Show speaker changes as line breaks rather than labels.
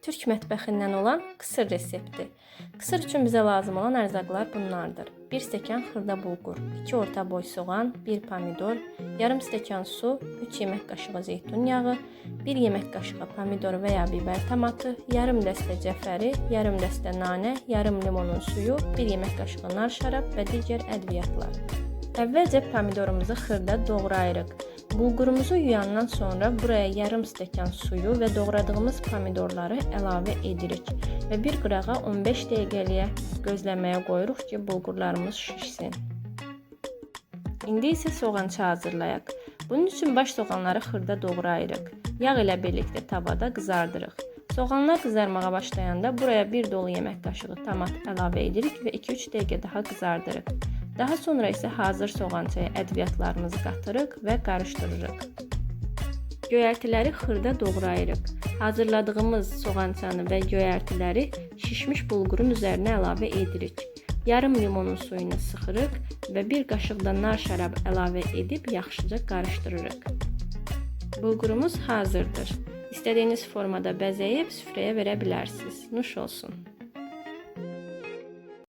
Türk mətbəxindən olan qısır resepti. Qısır üçün bizə lazım olan ərzaqlar bunlardır. 1 stəkan xırda bulqur, 2 orta boy soğan, 1 pomidor, yarım stəkan su, 3 yemək qaşığı zeytun yağı, 1 yemək qaşığı pomidor və ya biber tomatı, yarım dəstə cəfəri, yarım dəstə nanə, yarım limonun suyu, 1 yemək qaşığı nar şərab və digər ədviyyatlar. Əvvəlcə pomidorumuzu xırda doğrayırıq. Bulqurumuzu yuyandan sonra buraya yarım stəkan suyu və doğradığımız pomidorları əlavə edirik və bir qırağa 15 dəqiqəliyə gözləməyə qoyuruq ki, bulqurlarımız şişsin. İndi isə soğançı hazırlayaq. Bunun üçün baş soğanları xırda doğrayırıq. Yağ ilə birlikdə tavada qızardırıq. Soğanlar qızarmağa başlayanda buraya 1 dolu yemək qaşığı tomat əlavə edirik və 2-3 dəqiqə daha qızardırıq. Daha sonra isə hazır soğançaya ədviyyatlarımızı qatırıq və qarışdırırıq. Göyərtiləri xırda doğrayırıq. Hazırladığımız soğançanı və göyərtiləri şişmiş bulqurun üzərinə əlavə edirik. Yarım limonun suyunu sıxırıq və bir qaşıq da nar şərab əlavə edib yaxşıca qarışdırırıq. Bulqurumuz hazırdır. İstədiyiniz formada bəzəyib süfrəyə verə bilərsiniz. Nuş olsun.